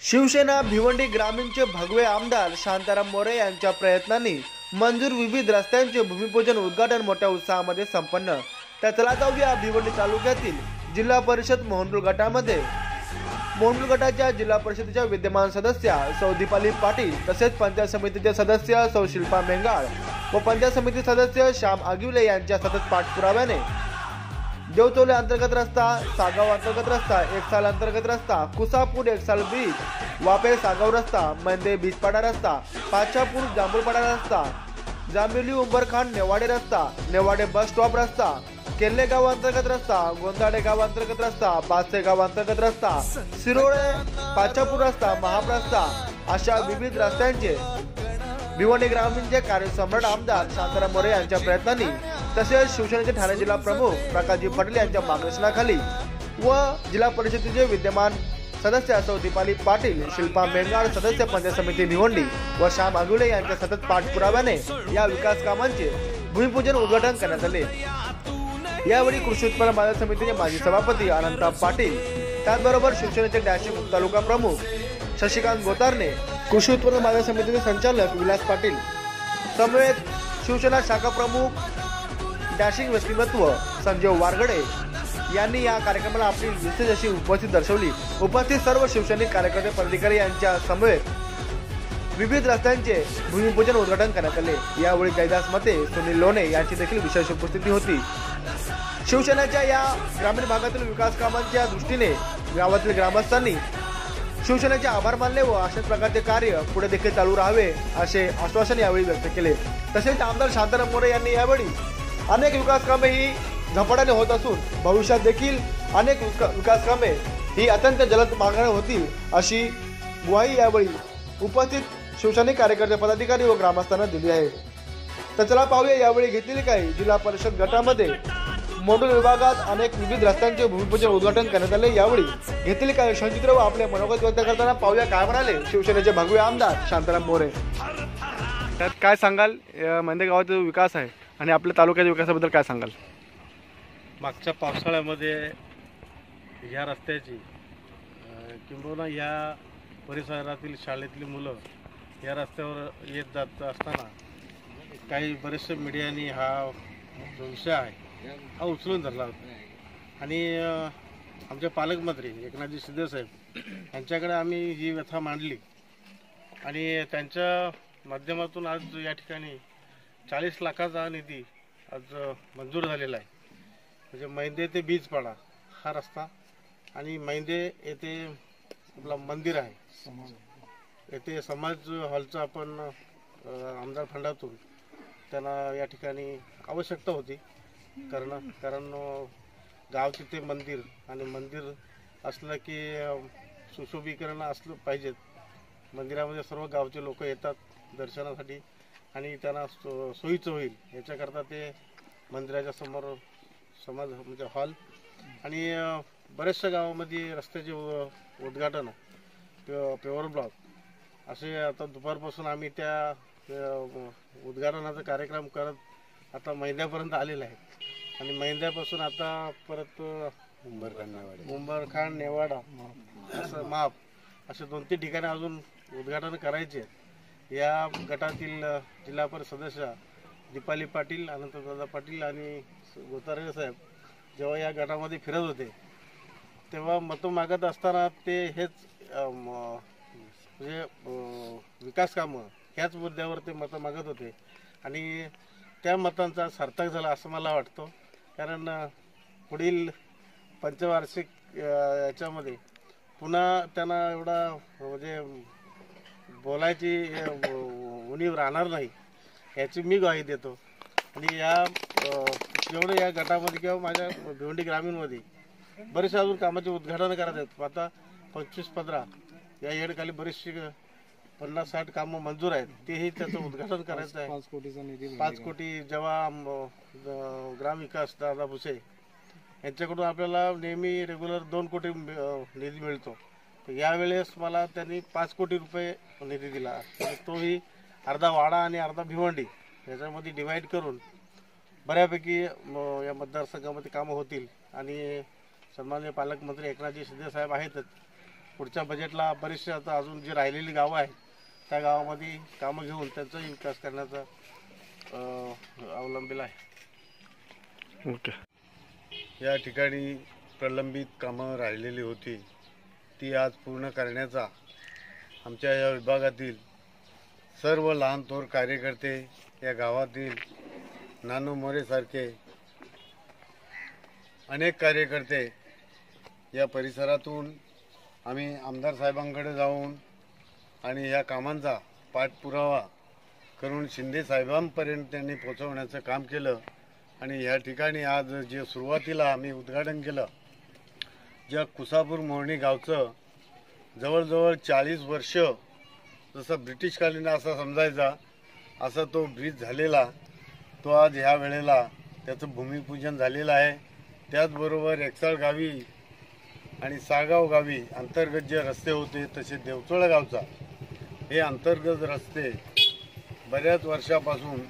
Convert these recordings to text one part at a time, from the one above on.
शिवसेना भिवंडी ग्रामीणचे भगवे आमदार शांताराम मोरे यांच्या प्रयत्नांनी मंजूर विविध रस्त्यांचे भूमिपूजन उद्घाटन मोठ्या उत्साहामध्ये संपन्न. तर चला जाऊया भिवंडी तालुक्यातील जिल्हा परिषद मोहनपूर गटामध्ये. मोहनपूर गटाच्या जिल्हा परिषदेच्या विद्यमान सदस्या सौ दीपाली पाटील तसेच पंचायत समितीचे सदस्य सौ शिल्पा मेंगाळ व पंचायत समिती सदस्य श्याम आगिवले यांच्या सतत पाठपुराव्याने देवचोले अंतर्गत रस्ता सागाव अंतर्गत रस्ता एक साल अंतर्गत रस्ता कुसापूर एक साल बीच वापे सागाव रस्ता मंदे बीचपाडा रस्ता पाचापूर जांभूळपाडा रस्ता जांभिवली उंबरखान नेवाडे रस्ता नेवाडे बस स्टॉप रस्ता केल्ले गाव अंतर्गत रस्ता गोंदाडे गाव अंतर्गत रस्ता पाचसे गाव अंतर्गत रस्ता सिरोळे पाचापूर रस्ता महाप्रस्ता अशा विविध रस्त्यांचे भिवंडी ग्रामीणचे कार्यसम्राट आमदार शांताराम मोरे यांच्या प्रयत्नांनी तसेच शिवसेनेचे ठाणे जिल्हा प्रमुख प्रकाशजी पटेल यांच्या मार्गदर्शनाखाली व जिल्हा परिषदेचे विद्यमान सदस्य असो दीपाली पाटील शिल्पा मेंगाड सदस्य पंचायत समिती निवंडी व श्याम आगुले यांच्या सतत पाठपुराव्याने या विकास कामांचे भूमिपूजन उद्घाटन करण्यात आले. यावेळी कृषी उत्पन्न बाजार समितीचे माजी सभापती अनंता पाटील त्याचबरोबर शिवसेनेचे डॅशिंग तालुका प्रमुख शशिकांत गोतारने कृषी उत्पन्न बाजार समितीचे संचालक विलास पाटील समवेत शिवसेना शाखा प्रमुख डॅशिंग व्यक्तिमत्व संजय वारगडे यांनी या कार्यक्रमाला आपली विशेष अशी उपस्थिती दर्शवली उपस्थित सर्व शिवसैनिक कार्यकर्ते पदाधिकारी यांच्या समवेत विविध रस्त्यांचे भूमिपूजन उद्घाटन करण्यात आले. यावेळी जयदास मते सुनील लोणे यांची देखील विशेष उपस्थिती होती. शिवसेनेच्या या ग्रामीण भागातील विकास कामांच्या दृष्टीने गावातील ग्रामस्थांनी शिवसेनेचे आभार मानले व अशाच प्रकारचे कार्य पुढे देखील चालू राहावे असे आश्वासन यावेळी व्यक्त केले. तसेच आमदार शांताराम मोरे यांनी यावेळी अनेक विकासकामे ही झपाट्याने होत असून भविष्यात देखील अनेक विकासकामे ही अत्यंत जलद मार्गाने होतील अशी ग्वाही यावेळी उपस्थित शिवसैनिक कार्यकर्ते पदाधिकारी व ग्रामस्थांना दिली आहे. तर चला पाहूया यावेळी घेतलेली काही जिल्हा परिषद गटामध्ये मोडूल विभागात अनेक विविध रस्त्यांचे भूमिपूजन उद्घाटन करण्यात आले. यावेळी घेतील काही क्षणचित्र व आपले मनोगत व्यक्त करताना पाहूया काय म्हणाले शिवसेनेचे भगवे आमदार शांताराम मोरे. त्यात काय सांगाल? मंदे गावाचा जो विकास आहे. आणि आपल्या तालुक्याच्या विकासाबद्दल काय सांगाल? मागच्या पावसाळ्यामध्ये ह्या रस्त्याची किंबहुना ह्या परिसरातील शाळेतली मुलं या रस्त्यावर येत जात असताना काही बरेचसे मीडियानी हा जो विषय आहे हा उचलून धरला होता. आणि आमचे पालकमंत्री एकनाथजी शिंदेसाहेब यांच्याकडे आम्ही ही व्यथा मांडली. आणि त्यांच्या माध्यमातून आज या ठिकाणी चाळीस लाखाचा निधी आज मंजूर झालेला आहे. म्हणजे मैंदे ते बीजपाडा हा रस्ता आणि मैंदे येथे आपला मंदिर आहे. येथे समाज हॉलचं आपण आमदार फंडातून त्यांना या ठिकाणी आवश्यकता होती. कारण कारण अ, गाव तिथे मंदिर आणि मंदिर असलं की सुशोभीकरण असलं पाहिजेत. मंदिरामध्ये सर्व गावचे लोक येतात दर्शनासाठी. आणि त्यांना सो सोयीचं होईल. याच्याकरता ते मंदिराच्या समोर समाज म्हणजे हॉल आणि बऱ्याचशा गावामध्ये रस्त्याचे उ- उद्घाटन पे- पेवर ब्लॉक असे आता दुपारपासून आम्ही त्या उद्घाटनाचा कार्यक्रम करत आता महिन्यापर्यंत आलेला आहे आणि महिन्यापासून आता परत मुंबरखान नेवाडा असं माप असे दोन तीन ठिकाणी अजून उद्घाटन करायचे आहे या गटातील जिल्हापर जिल्हा परिषद सदस्य दीपाली पाटील अनंतदादा पाटील आणि गोतारे साहेब जेव्हा या गटामध्ये फिरत होते तेव्हा मतं मागत असताना ते हेच म्हणजे विकास कामं ह्याच मुद्द्यावर ते मतं मागत होते. आणि त्या मतांचा सार्थक झाला असं मला वाटतं. कारण पुढील पंचवार्षिक याच्यामध्ये पुन्हा त्यांना एवढा म्हणजे बोलायची उणीव राहणार नाही याची मी ग्वाही देतो. आणि या जेवढे या गटामध्ये किंवा माझ्या भिवंडी ग्रामीणमध्ये बरेचसे अजून कामाचे उद्घाटन करत आहेत. आता पंचवीस पंधरा या येडखाली बरीचशी पन्नास साठ कामं मंजूर आहेत. तेही त्याचं उद्घाटन करायचं आहे. पाच कोटीचा निधी पाच कोटी जेव्हा ग्रामविकास दादा भुसे यांच्याकडून आपल्याला नेहमी रेग्युलर दोन कोटी निधी मिळतो. तर यावेळेस मला त्यांनी पाच कोटी रुपये निधी दिला. आणि तोही अर्धा वाडा आणि अर्धा भिवंडी याच्यामध्ये डिवाईड करून बऱ्यापैकी म, या मतदारसंघामध्ये कामं होतील. आणि सन्माननीय पालकमंत्री एकनाथजी शिंदे साहेब आहेतच. पुढच्या बजेटला बरेचसे आता अजून जी राहिलेली गावं आहेत त्या गावामध्ये कामं घेऊन त्यांचाही विकास करण्याचा अवलंबिला आहे. ओके. या ठिकाणी प्रलंबित कामं राहिलेली होती. ती आज पूर्ण करण्याचा आमच्या या विभागातील सर्व लहान थोर कार्यकर्ते या गावातील नानू मोरेसारखे अनेक कार्यकर्ते या परिसरातून आम्ही आमदार साहेबांकडे जाऊन आणि या कामांचा पाठपुरावा करून शिंदे साहेबांपर्यंत त्यांनी पोचवण्याचं काम केलं. आणि या ठिकाणी आज जे सुरुवातीला आम्ही उद्घाटन केलं ज्या कुसापूर मोहणी गावचं जवळजवळ चाळीस वर्ष जसं ब्रिटिशकालीन असा समजायचा असा तो ब्रिज झालेला तो आज ह्या वेळेला त्याचं भूमिपूजन झालेलं आहे. त्याचबरोबर एकसाळ गावी आणि सागाव गावी अंतर्गत जे रस्ते होते तसे देवचोळा गावचा हे अंतर्गत रस्ते बऱ्याच वर्षापासून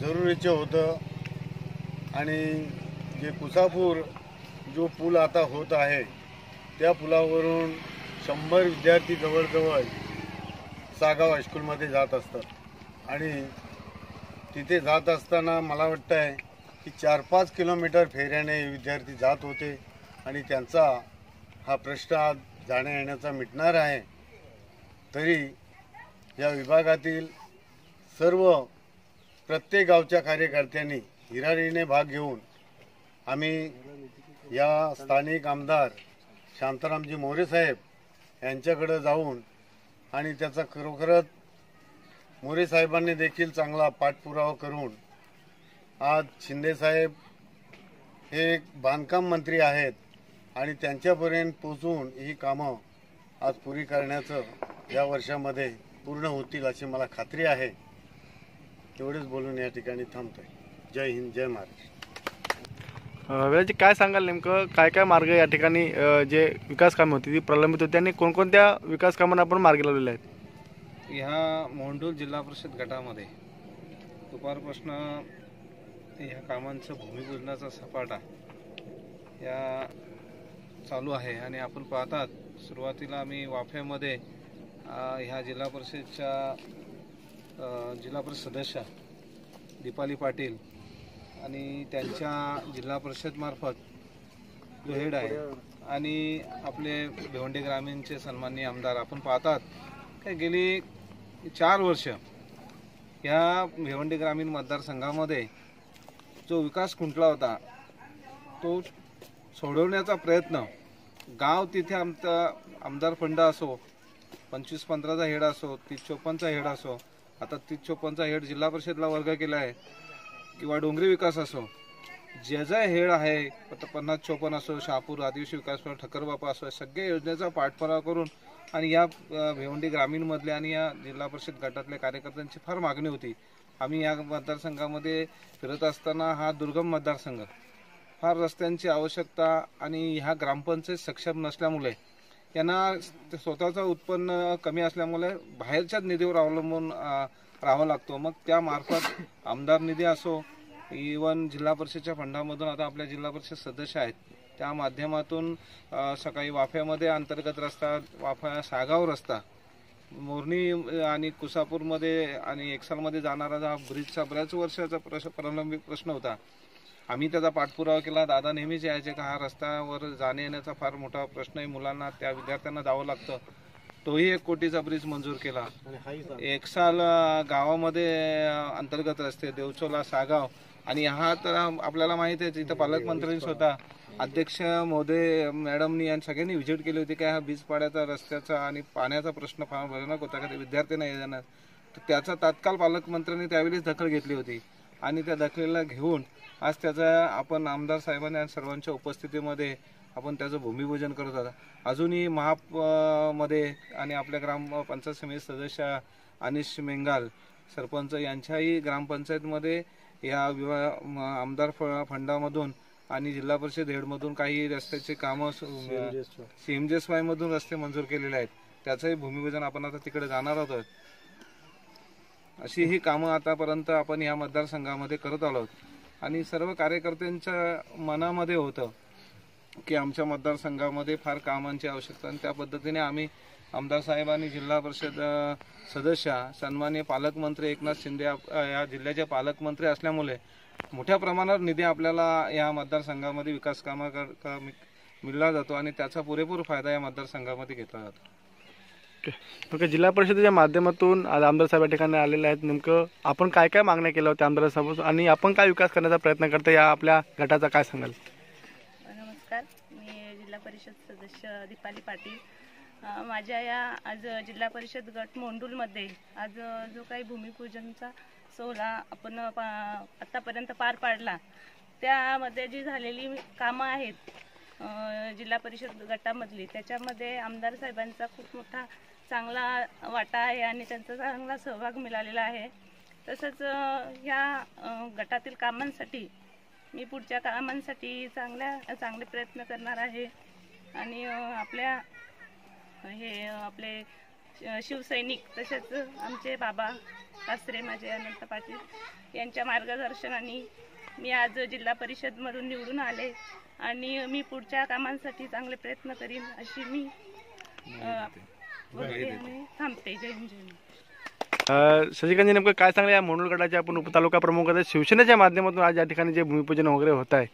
जरुरीचे होतं. आणि जे कुसापूर जो पूल आता होत आहे त्या पुलावरून शंभर विद्यार्थी जवळजवळ सागाव हायस्कूलमध्ये जात असतात. आणि तिथे जात असताना मला वाटतं आहे की चार पाच किलोमीटर फेऱ्याने विद्यार्थी जात होते आणि त्यांचा हा प्रश्न आज जाण्या येण्याचा मिटणार आहे. तरी या विभागातील सर्व प्रत्येक गावच्या कार्यकर्त्यांनी हिरारीने भाग घेऊन आम्ही या स्थानिक आमदार शांतारामजी मोरे साहेब यांच्याकडे जाऊन आणि त्याचा खरोखरच मोरे साहेबांनी देखील चांगला पाठपुरावा करून आज शिंदेसाहेब हे एक बांधकाम मंत्री आहेत आणि त्यांच्यापर्यंत पोचून ही कामं आज पुरी करण्याचं या वर्षामध्ये पूर्ण होतील अशी मला खात्री आहे. तेवढेच बोलून या ठिकाणी थांबतोय. जय हिंद जय महाराष्ट्र. वेळाची काय सांगाल नेमकं? काय काय मार्ग या ठिकाणी जे विकास कामे होती ती प्रलंबित होती आणि कोणकोणत्या विकास कामांना आपण मार्ग लावलेले आहेत? ह्या मोंडूर जिल्हा परिषद गटामध्ये दुपारपासून ह्या कामांचं भूमिपूजनाचा सपाटा या चालू आहे आणि आपण पाहतात सुरुवातीला आम्ही वाफ्यामध्ये ह्या जिल्हा परिषदच्या जिल्हा परिषद सदस्य दीपाली पाटील आणि त्यांच्या जिल्हा परिषदमार्फत जो हेड आहे आणि आपले भिवंडी ग्रामीणचे सन्माननीय आमदार आपण पाहतात काय गेली चार वर्ष ह्या भिवंडी ग्रामीण मतदारसंघामध्ये जो विकास खुंटला होता तो सोडवण्याचा प्रयत्न गाव तिथे आमचा आमदार फंड असो पंचवीस पंधराचा हेड असो तीस चोपन्नचा हेड असो आता तीस चोपन्नचा हेड जिल्हा परिषदला वर्ग केला आहे किंवा डोंगरी विकास असो ज्या ज्या हेळ आहे आता पन्नास चोपन्न असो शहापूर आदिवासी विकास फंड ठक्करबापा असो सगळ्या योजनेचा पाठपुरावा करून आणि या भिवंडी ग्रामीणमधल्या आणि या जिल्हा परिषद गटातल्या कार्यकर्त्यांची फार मागणी होती. आम्ही या मतदारसंघामध्ये फिरत असताना हा दुर्गम मतदारसंघ फार रस्त्यांची आवश्यकता आणि ह्या ग्रामपंचायत सक्षम नसल्यामुळे यांना स्वतःचं उत्पन्न कमी असल्यामुळे बाहेरच्याच निधीवर अवलंबून राहावं लागतो. मग त्यामार्फत आमदार निधी असो इवन जिल्हा परिषदच्या फंडामधून आता आपल्या जिल्हा परिषद सदस्य आहेत त्या माध्यमातून सकाळी वाफ्यामध्ये अंतर्गत रस्ता वाफा सागाव रस्ता मोरणी आणि कुसापूरमध्ये आणि एक्सालमध्ये जाणारा हा ब्रिजचा बऱ्याच वर्षाचा प्रश प्रलंबित प्रश्न होता. आम्ही त्याचा पाठपुरावा केला. दादा नेहमीच यायचे का हा रस्त्यावर जाणे येण्याचा फार मोठा प्रश्न आहे मुलांना त्या विद्यार्थ्यांना जावं लागतं. तोही एक कोटीचा ब्रिज मंजूर केला. एक साल गावामध्ये अंतर्गत रस्ते देवचोला सागाव आणि हा तर आपल्याला माहिती आहे इथं पालकमंत्र्यांनी स्वतः अध्यक्ष महोदय मॅडमनी आणि सगळ्यांनी व्हिजिट केली होती की हा वीज पाड्याचा रस्त्याचा आणि पाण्याचा प्रश्न फार भयानक होता का? ते विद्यार्थ्यांना येणार तर त्याचा तात्काळ पालकमंत्र्यांनी त्यावेळेस दखल घेतली होती. आणि त्या दखलीला घेऊन आज त्याचा आपण आमदार साहेबांनी आणि सर्वांच्या उपस्थितीमध्ये आपण त्याचं भूमिपूजन करत होता अजूनही महाप अ, मध्ये आणि आपल्या ग्रामपंचायत समिती सदस्य अनिश मेंगाल सरपंच यांच्याही ग्रामपंचायतमध्ये या विवा आमदार फ- फंडामधून आणि जिल्हा परिषद हेडमधून काही रस्त्याचे कामं सीएमजेस वाय मधून रस्ते मंजूर केलेले आहेत. त्याचंही भूमिपूजन आपण आता तिकडे जाणार आहोत. अशी ही कामं आतापर्यंत आपण या मतदारसंघामध्ये करत आलो आहोत. आणि सर्व कार्यकर्त्यांच्या मनामध्ये होतं की आमच्या मतदारसंघामध्ये फार कामांची आवश्यकता आणि त्या पद्धतीने आम्ही आमदार साहेब आणि जिल्हा परिषद सदस्य सन्मान्य पालकमंत्री एकनाथ शिंदे या जिल्ह्याचे पालकमंत्री असल्यामुळे मोठ्या प्रमाणावर निधी आपल्याला या मतदारसंघामध्ये विकास कामाकरता मिळला जातो आणि त्याचा पुरेपूर फायदा या मतदारसंघामध्ये घेतला जातो. ओके. जिल्हा परिषदेच्या माध्यमातून आज आमदार साहेब या ठिकाणी आलेले आहेत. नेमकं आपण काय काय मागण्या केल्या होत्या आमदार साहेब आणि आपण काय विकास करण्याचा प्रयत्न करतो या आपल्या गटाचा काय सांगाल? परिषद सदस्य दीपाली पाटील. माझ्या या आज जिल्हा परिषद गट मोंडूलमध्ये आज जो काही भूमिपूजनचा सोहळा आपण पा आत्तापर्यंत पार पाडला त्यामध्ये जी झालेली कामं आहेत जिल्हा परिषद गटामधली त्याच्यामध्ये आमदार साहेबांचा खूप मोठा चांगला वाटा आहे आणि त्यांचा चांगला सहभाग मिळालेला आहे. तसंच ह्या गटातील कामांसाठी मी पुढच्या कामांसाठी चांगल्या चांगले प्रयत्न करणार आहे. आणि आपल्या हे आपले श- शिवसैनिक तसेच आमचे बाबा सासरे माझे अनंत पाटील यांच्या मार्गदर्शनाने मी आज जिल्हा परिषदमधून निवडून आले आणि मी पुढच्या कामांसाठी चांगले प्रयत्न करीन अशी मी थांबते. जय हिंद शशिकांतजी नेमकं काय सांगलं या गटाचे आपण उपतालुका प्रमुख शिवसेनेच्या माध्यमातून आज या ठिकाणी जे भूमिपूजन वगैरे होत आहे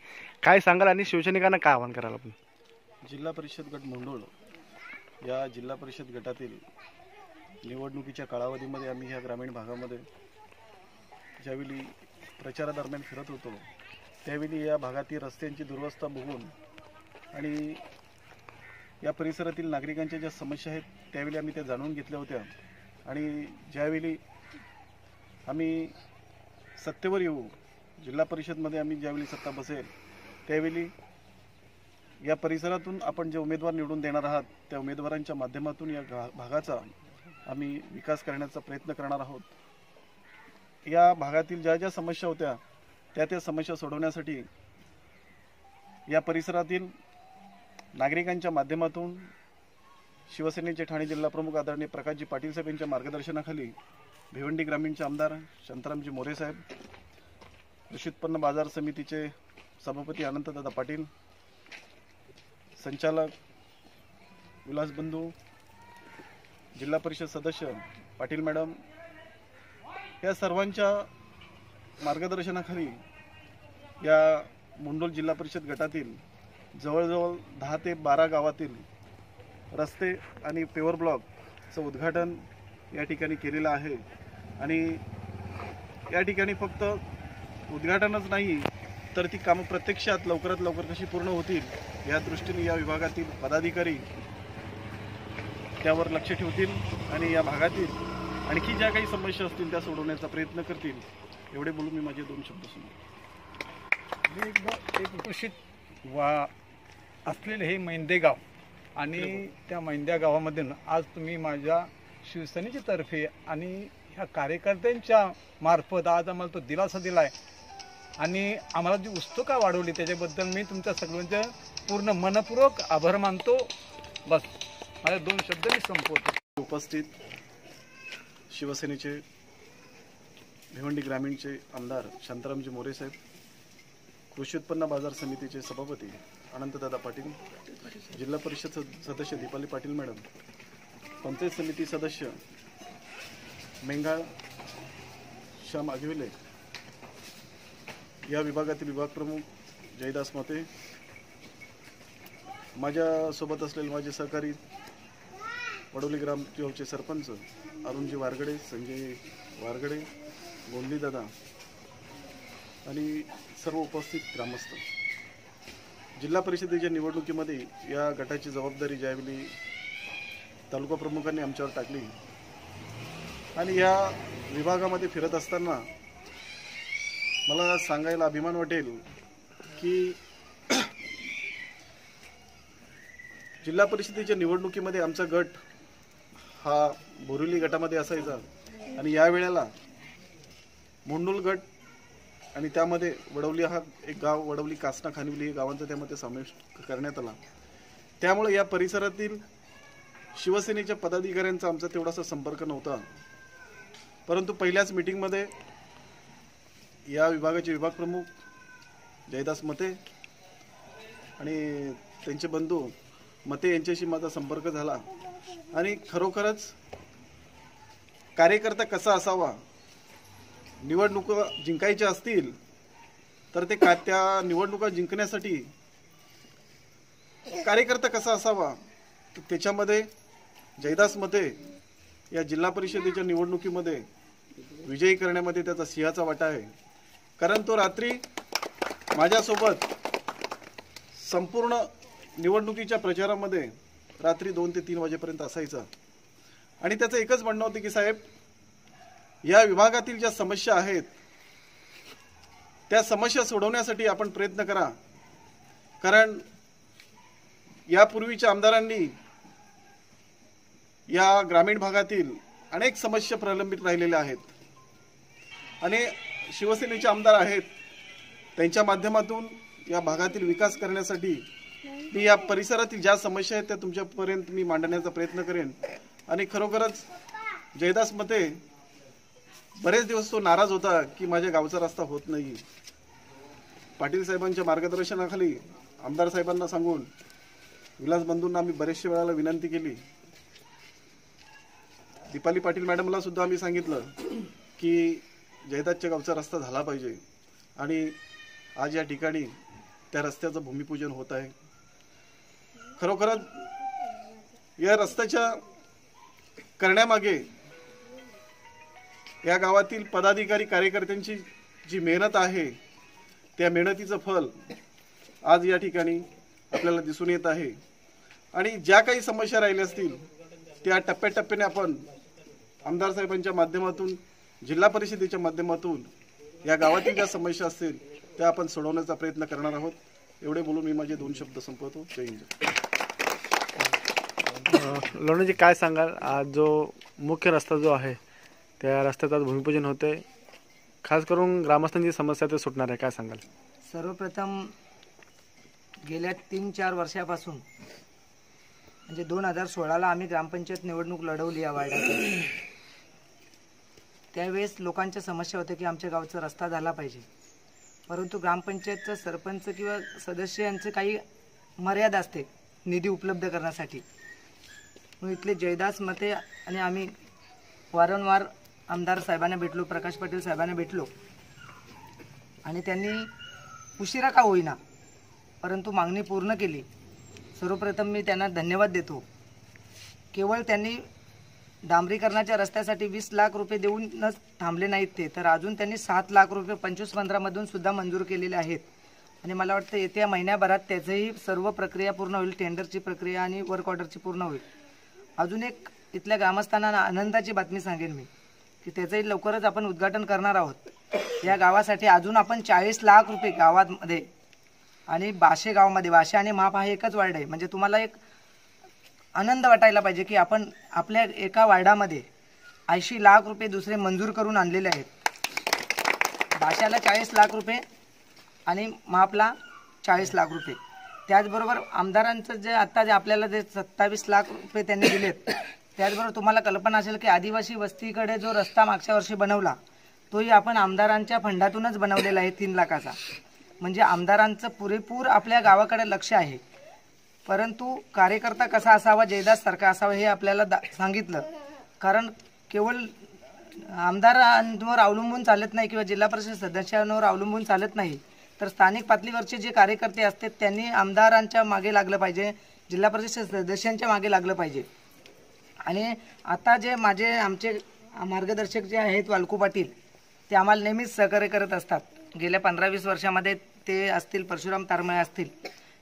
काय सांगाल आणि शिवसैनिकांना काय आवाहन कराल आपण? जिल्हा परिषद गट मुंडोळ या जिल्हा परिषद गटातील निवडणुकीच्या कालावधीमध्ये आम्ही ह्या ग्रामीण भागामध्ये ज्यावेळी प्रचारादरम्यान फिरत होतो त्यावेळी या भागातील रस्त्यांची दुरवस्था बघून आणि या परिसरातील नागरिकांच्या ज्या समस्या आहेत त्यावेळी आम्ही त्या जाणून घेतल्या होत्या. आणि ज्यावेळी आम्ही सत्तेवर येऊ जिल्हा परिषदमध्ये आम्ही ज्यावेळी सत्ता बसेल त्यावेळी या परिसरातून आपण जे उमेदवार निवडून देणार आहात त्या उमेदवारांच्या माध्यमातून या भागाचा आम्ही विकास करण्याचा प्रयत्न करणार आहोत. या भागातील ज्या ज्या समस्या होत्या त्या त्या समस्या सोडवण्यासाठी या परिसरातील नागरिकांच्या माध्यमातून शिवसेनेचे ठाणे जिल्हा प्रमुख आदरणीय प्रकाशजी पाटील साहेब यांच्या मार्गदर्शनाखाली भिवंडी ग्रामीणचे आमदार शांतारामजी मोरे साहेब कृषी उत्पन्न बाजार समितीचे सभापती अनंतदादा पाटील संचालक विलास बंधू जिल्हा परिषद सदस्य पाटील मॅडम या सर्वांच्या मार्गदर्शनाखाली या मुंडोल जिल्हा परिषद गटातील जवळजवळ दहा ते बारा गावातील रस्ते आणि पेवर ब्लॉकचं उद्घाटन या ठिकाणी केलेलं आहे. आणि या ठिकाणी फक्त उद्घाटनच नाही तर ती कामं प्रत्यक्षात लवकरात लवकर कशी पूर्ण होतील या दृष्टीने या विभागातील पदाधिकारी त्यावर लक्ष ठेवतील आणि या भागातील आणखी ज्या काही समस्या असतील त्या सोडवण्याचा प्रयत्न करतील एवढे बोलून मी माझे दोन शब्द सुरू एक ब- एक घोषित वा असलेले हे मैंदे गाव आणि त्या मैंद्या गावामधून आज तुम्ही माझ्या शिवसेनेच्या तर्फे आणि ह्या कार्यकर्त्यांच्या मार्फत आज आम्हाला तो दिलासा दिला आहे आणि आम्हाला जी उत्सुका वाढवली त्याच्याबद्दल मी तुमच्या सगळ्यांचं पूर्ण मनपूर्वक आभार मानतो. बस माझ्या दोन शब्द मी संपवतो. उपस्थित शिवसेनेचे भिवंडी ग्रामीणचे आमदार शांतारामजी मोरे साहेब कृषी उत्पन्न बाजार समितीचे सभापती अनंतदादा पाटील जिल्हा परिषद सदस्य दीपाली पाटील मॅडम पंचायत समिती सदस्य मेंगाळ श्याम आघिविले या विभागातील विभाग प्रमुख जयदास मते माझ्यासोबत असलेले माझे सहकारी वडोली ग्रामचे सरपंच अरुणजी वारगडे संजय वारगडे गोंदीदादा आणि सर्व उपस्थित ग्रामस्थ. जिल्हा परिषदेच्या निवडणुकीमध्ये या गटाची जबाबदारी ज्यावेळी तालुका प्रमुखांनी आमच्यावर टाकली आणि या विभागामध्ये फिरत असताना मला सांगायला अभिमान वाटेल की जिल्हा परिषदेच्या निवडणुकीमध्ये आमचा गट हा बोरिवली गटामध्ये असायचा. आणि या वेळेला मुंडूल गट आणि त्यामध्ये वडवली हा एक गाव वडवली कासना खानिवली हे गावांचा त्यामध्ये समावेश करण्यात आला. त्यामुळे या परिसरातील शिवसेनेच्या पदाधिकाऱ्यांचा आमचा तेवढासा संपर्क नव्हता. परंतु पहिल्याच मीटिंगमध्ये या विभागाचे विभाग प्रमुख जयदास मते आणि त्यांचे बंधू मते यांच्याशी माझा संपर्क झाला. आणि खरोखरच कार्यकर्ता कसा असावा निवडणुका जिंकायच्या असतील तर ते का त्या निवडणुका जिंकण्यासाठी कार्यकर्ता कसा असावा तर त्याच्यामध्ये जयदास मते या जिल्हा परिषदेच्या निवडणुकीमध्ये विजयी करण्यामध्ये त्याचा सिंहाचा वाटा आहे. कारण तो रात्री माझ्यासोबत संपूर्ण निवडणुकीच्या प्रचारामध्ये रात्री दोन ते तीन वाजेपर्यंत असायचा. आणि त्याचं एकच म्हणणं होतं की साहेब या विभागातील ज्या समस्या आहेत त्या समस्या सोडवण्यासाठी आपण प्रयत्न करा. कारण यापूर्वीच्या आमदारांनी या ग्रामीण भागातील अनेक समस्या प्रलंबित राहिलेल्या आहेत. आणि शिवसेनेचे आमदार आहेत त्यांच्या माध्यमातून या भागातील विकास करण्यासाठी मी या परिसरातील ज्या समस्या आहेत त्या तुमच्यापर्यंत मी मांडण्याचा प्रयत्न करेन. आणि खरोखरच जयदास मते बरेच दिवस तो नाराज होता की माझ्या गावचा रस्ता होत नाही. पाटील साहेबांच्या मार्गदर्शनाखाली आमदार साहेबांना सांगून विलास बंधूंना आम्ही बरेचशा वेळाला विनंती केली. दीपाली पाटील मॅडमला सुद्धा आम्ही सांगितलं की जयदासच्या गावचा रस्ता झाला पाहिजे. आणि आज या ठिकाणी त्या रस्त्याचं भूमिपूजन होत आहे. खरोखरच या रस्त्याच्या करण्यामागे या गावातील पदाधिकारी कार्यकर्त्यांची जी मेहनत आहे त्या मेहनतीचं फल आज या ठिकाणी आपल्याला दिसून येत आहे. आणि ज्या काही समस्या राहिल्या असतील त्या टप्प्याटप्प्याने आपण आमदार साहेबांच्या माध्यमातून जिल्हा परिषदेच्या माध्यमातून या गावातील ज्या समस्या असतील त्या आपण सोडवण्याचा प्रयत्न करणार आहोत. एवढे बोलून मी माझे दोन शब्द संपवतो. जय हिंद. लोणीजी काय सांगाल? आज जो मुख्य रस्ता जो आहे त्या रस्त्यात आज भूमिपूजन होते खास करून ग्रामस्थांची समस्या ते सुटणार आहे. काय सांगाल? सर्वप्रथम गेल्या तीन चार वर्षापासून म्हणजे दोन हजार सोळाला आम्ही ग्रामपंचायत निवडणूक लढवली या वार्डात. त्यावेळेस लोकांच्या समस्या होत्या की आमच्या गावचा रस्ता झाला पाहिजे. परंतु ग्रामपंचायतचं सरपंच किंवा सदस्य यांचं काही मर्यादा असते निधी उपलब्ध करण्यासाठी. मग इथले जयदास मते आणि आम्ही वारंवार आमदार साहेबांना भेटलो प्रकाश पाटील साहेबांना भेटलो. आणि त्यांनी उशिरा का होईना परंतु मागणी पूर्ण केली. सर्वप्रथम मी त्यांना धन्यवाद देतो. केवळ त्यांनी डांबरीकरणाच्या रस्त्यासाठी वीस लाख रुपये देऊनच थांबले नाहीत ते तर अजून त्यांनी सात लाख रुपये पंचवीस पंधरामधून सुद्धा मंजूर केलेले आहेत. आणि मला वाटतं येत्या महिन्याभरात त्याचंही सर्व प्रक्रिया पूर्ण होईल टेंडरची प्रक्रिया आणि वर्क ऑर्डरची पूर्ण होईल. अजून एक इथल्या ग्रामस्थांना आनंदाची बातमी सांगेन मी की त्याचंही लवकरच आपण उद्घाटन करणार आहोत. या गावासाठी अजून आपण चाळीस लाख रुपये गावामध्ये आणि बाशे गावामध्ये बाशे आणि माप हा एकच वार्ड आहे. म्हणजे तुम्हाला एक आनंद वाटायला पाहिजे की आपण आपल्या एका वार्डामध्ये ऐंशी लाख रुपये दुसरे मंजूर करून आणलेले आहेत. भाषाला चाळीस लाख रुपये आणि मापला चाळीस लाख रुपये. त्याचबरोबर आमदारांचं जे आत्ता जे आपल्याला जे सत्तावीस लाख रुपये त्यांनी दिलेत त्याचबरोबर तुम्हाला कल्पना असेल की आदिवासी वस्तीकडे जो रस्ता मागच्या वर्षी बनवला तोही आपण आमदारांच्या फंडातूनच बनवलेला आहे तीन लाखाचा. म्हणजे आमदारांचं पुरेपूर आपल्या गावाकडे लक्ष आहे. परंतु कार्यकर्ता कसा असावा जयदास सारखा असावा हे आपल्याला दा सांगितलं. कारण केवळ आमदारांवर अवलंबून चालत नाही किंवा जिल्हा परिषद सदस्यांवर अवलंबून चालत नाही तर स्थानिक पातळीवरचे जे कार्यकर्ते असतात त्यांनी आमदारांच्या मागे लागलं पाहिजे जिल्हा परिषद सदस्यांच्या मागे लागलं पाहिजे. आणि आता जे माझे आमचे मार्गदर्शक जे आहेत वालकू पाटील ते आम्हाला नेहमीच सहकार्य करत असतात. गेल्या पंधरा वीस वर्षामध्ये ते असतील परशुराम तारमळे असतील.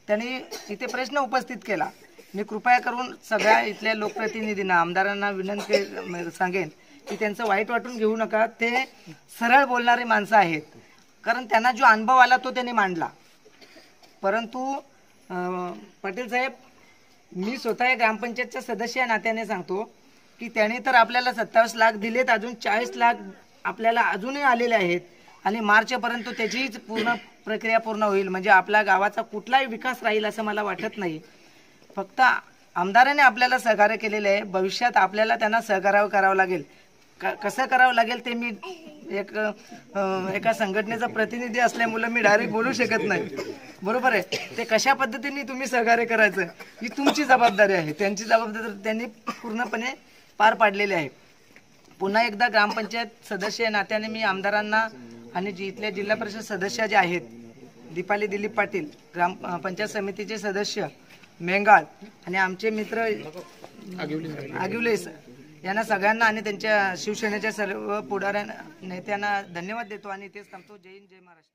त्यांनी इथे प्रश्न उपस्थित केला. मी कृपया करून सगळ्या इथल्या लोकप्रतिनिधींना आमदारांना विनंती सांगेन की त्यांचं वाईट वाटून घेऊ नका. ते सरळ बोलणारी माणसं आहेत. कारण त्यांना जो अनुभव आला तो त्यांनी मांडला. परंतु पाटील साहेब मी स्वतः या सदस्य या नात्याने सांगतो की त्याने तर आपल्याला सत्तावीस लाख दिलेत अजून चाळीस लाख आपल्याला अजूनही आलेले आहेत आणि मार्चपर्यंत त्याचीच पूर्ण प्रक्रिया पूर्ण होईल. म्हणजे आपल्या गावाचा कुठलाही विकास राहील असं मला वाटत नाही. फक्त आमदाराने आपल्याला सहकार्य केलेलं आहे. भविष्यात आपल्याला त्यांना सहकार्य करावं लागेल. क कसं करावं लागेल ते मी एक एका संघटनेचा प्रतिनिधी असल्यामुळे मी डायरेक्ट बोलू शकत नाही. बरोबर आहे? ते कशा पद्धतीने तुम्ही सहकार्य करायचं ही तुमची जबाबदारी आहे. त्यांची जबाबदारी त्यांनी पूर्णपणे पार पाडलेली आहे. पुन्हा एकदा ग्रामपंचायत सदस्य नात्याने मी आमदारांना आणि जी इथल्या जिल्हा परिषद सदस्य जे आहेत दीपाली दिलीप पाटील ग्राम पंचायत समितीचे सदस्य मेंगाळ आणि आमचे मित्र आगिवले यांना सगळ्यांना आणि त्यांच्या शिवसेनेच्या सर्व पुढाऱ्या नेत्यांना धन्यवाद देतो आणि तेच थांबतो. जय हिंद जय महाराष्ट्र.